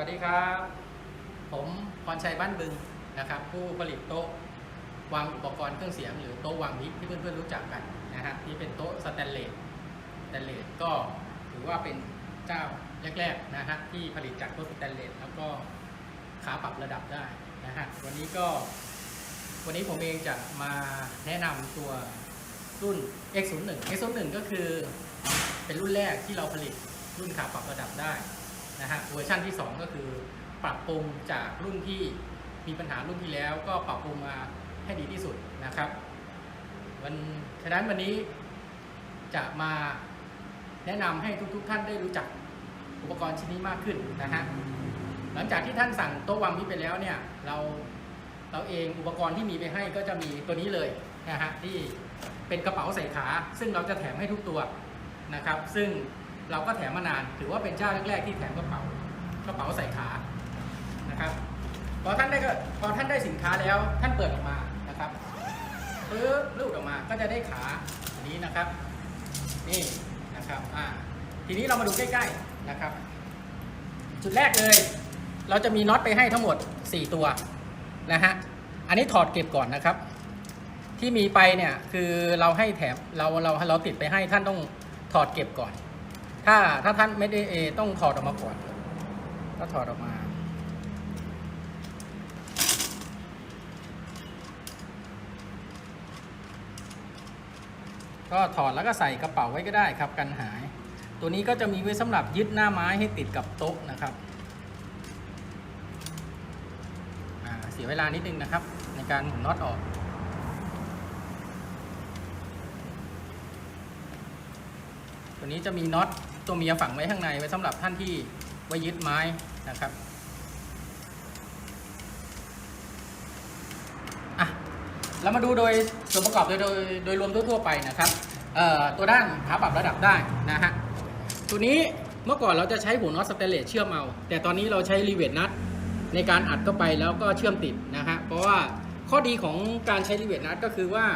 วัสดีครับ ผมพรชัยบ้านบึงนะครับ ผู้ผลิตโต๊ะวางอุปกรณ์เครื่องเสียง หรือโต๊ะวางมิกที่เพื่อนๆรู้จักกันนะฮะที่เป็นโต๊ะสแตนเลสสแตนเลสก็ถือว่าเป็นเจ้าแรกๆนะฮะที่ผลิตจากโต๊ะสแตนเลสแล้วก็ขาปรับระดับได้นะฮะวันนี้ก็ วันนี้ผมเองจะมาแนะนำตัวรุ่น X01 X01 ก็คือเป็นรุ่นแรกที่เราผลิตรุ่นขาปรับระดับได้ นะฮะเวอร์ชันที่ 2 ก็คือปรับปรุงจากรุ่นที่มีปัญหารุ่นที่แล้ว ก็ปรับปรุงมาให้ดีที่สุดนะครับวันฉะนั้นวันนี้จะมาแนะนำให้ทุกๆทท่านได้รู้จักอุปกรณ์ชิ้นนี้มากขึ้นนะฮะหลังจากที่ท่านสั่งโต๊ะวางนี้ไปแล้วเนี่ยเราเราเองอุปกรณ์ที่มีไปให้ก็จะมีตัวนี้เลยนะฮะที่เป็นกระเป๋าใส่ขา ซึ่งเราจะแถมให้ทุกตัวนะครับ ซึ่ง เราก็แถมมานาน ถือว่าเป็นเจ้าแรกๆที่แถมกระเป๋ากระเป๋าใส่ขานะครับพอท่านได้ก็พอท่านได้สินค้าแล้วท่านเปิดออกมานะครับปึ๊บรูดออกมาก็จะได้ขาอันนี้นะครับ นี่นะครับอ่าทีนี้เรามาดูใกล้ๆนะครับ จุดแรกเลย เราจะมีน็อตไปให้ทั้งหมด 4 ตัวนะฮะอันนี้ถอดเก็บก่อนนะครับ ที่มีไปเนี่ยคือเราให้แถมเราเราเราติดไปให้ท่านต้องถอดเก็บก่อน ถ้าถ้าท่านไม่ได้เอต้องถอดออกมาก่อนก็ถอดออกมา ก็ถอดแล้วก็ใส่กระเป๋าไว้ก็ได้ครับกันหาย ตัวนี้ก็จะมีไว้สำหรับยึดหน้าไม้ให้ติดกับโต๊ะนะครับเสียเวลานิดนึงนะครับ ในการหมุนน็อตออกตัวนี้จะมีน็อต ตัวเมียฝังไว้ข้างในไว้สำหรับท่านที่ไว้ยึดไม้นะครับอะเรามาดูโดยส่วนประกอบโดยโดยโดยรวมทั่วๆไปนะครับตัวด้านขาปรับระดับได้นะฮะตัวนี้เมื่อก่อนเราจะใช้หัวน็อตสเตนเลสเชื่อมเอา แต่ตอนนี้เราใช้รีเวทนัทในการอัดเข้าไปแล้วก็เชื่อมติดนะฮะเพราะว่าข้อดีของการใช้รีเวทนัทก็คือว่า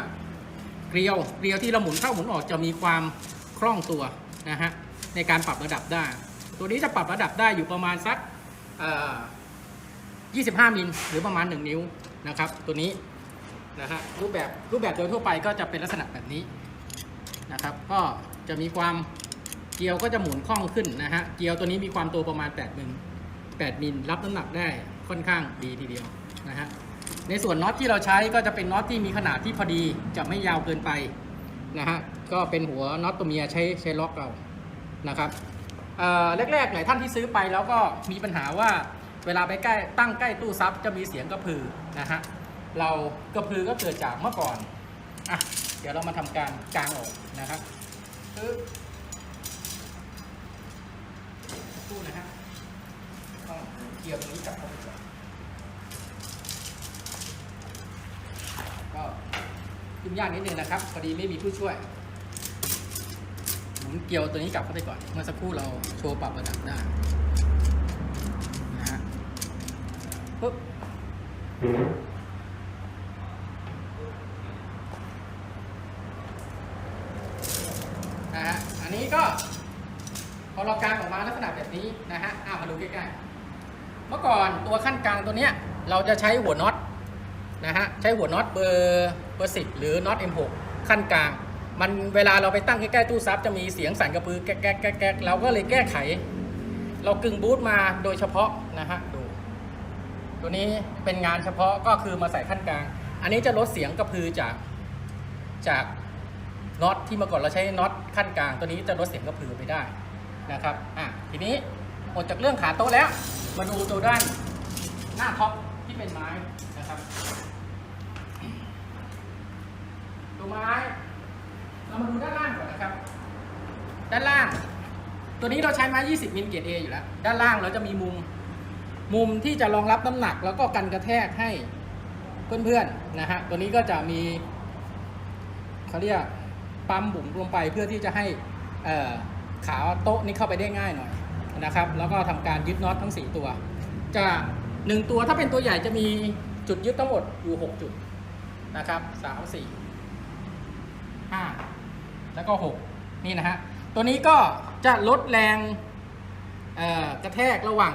เกลียวเกลียวที่เราหมุนเข้าหมุนออกจะมีความคล่องตัวนะฮะ ในการปรับระดับได้ ตัวนี้จะปรับระดับได้อยู่ประมาณสักเอ่อ25 มิลหรือประมาณ 1 นิ้วนะครับ ตัวนี้นะฮะรูปแบบรูปแบบโดยทั่วไปก็จะเป็นลักษณะแบบนี้นะครับ ก็จะมีความเกลียวก็จะหมุนคล่องขึ้นนะฮะเกลียวตัวนี้มีความโตประมาณ8มิล8มิลรับน้ำหนักได้ค่อนข้างดีทีเดียวนะฮะในส่วนน็อตที่เราใช้ก็จะเป็นน็อตที่มีขนาดที่พอดีจะไม่ยาวเกินไปนะฮะก็เป็นหัวน็อตตัวเมียใช้ใช้ล็อกเรา นะครับแรกๆหลายท่านที่ซื้อไปแล้วก็มีปัญหาว่าเวลาไปใกล้ตั้งใกล้ตู้ซับจะมีเสียงกระพือนะฮะเรากระพือก็เกิดจากเมื่อก่อนอะเดี๋ยวเรามาทำการกางออกนะครับปึ๊บตู้นะฮะต้องเกี่ยวตรงนี้กับเข้าไปก่อนก็ยุ่งยากนิดนึงนะครับพอดีไม่มีผู้ช่วย เกี่ยวตัวนี้กลับเข้าไปก่อน เมื่อสักครู่เราโชว์ปรับระดับได้นะฮะปุ๊บนะฮะอันนี้ก็พอเรากางออกมาลักษณะแบบนี้นะฮะอ่ามาดูใกล้ๆเมื่อก่อนตัวขั้นกลางตัวเนี้ยเราจะใช้หัวน็อตนะฮะใช้หัวน็อตเบอร์เบอร์สิหรือน็อต M6 ขั้นกลาง มันเวลาเราไปตั้งใกล้ๆตู้ซับจะมีเสียงสั่นกระพือแก๊กแก๊กแก๊กแก๊กเราก็เลยแก้ไข เรากึ่งบูทมาโดยเฉพาะนะฮะดู ตัวนี้เป็นงานเฉพาะก็คือมาใส่ขั้นกลาง อันนี้จะลดเสียงกระพือจากจากน็อตที่เมื่อก่อนเราใช้น็อตขั้นกลาง ตัวนี้จะลดเสียงกระพือไปได้นะครับอะทีนี้หมดจากเรื่องขาโต๊ะแล้ว มาดูตัวด้านหน้าท็อปที่เป็นไม้นะครับตัวไม้ เรามาดูด้านล่างก่อนนะครับ ด้านล่าง ตัวนี้เราใช้ไม้ 20 มิลเกรด A อยู่แล้ว ด้านล่างเราจะมีมุม มุมที่จะรองรับน้ำหนักแล้วก็กันกระแทกให้เพื่อนๆนะฮะ ตัวนี้ก็จะมีเขาเรียกปั๊มบุ๋มลงไปเพื่อที่จะให้ขาโต๊ะนี้เข้าไปได้ง่ายหน่อยนะครับ แล้วก็ทำการยึดน็อตทั้ง 4 ตัว จะ1ตัวถ้าเป็นตัวใหญ่จะมีจุดยึดทั้งหมดอยู่ 6 จุดนะครับ3 4 5 แล้วก็ 6 นี่นะฮะ ตัวนี้ก็จะลดแรงกระแทกระหว่าง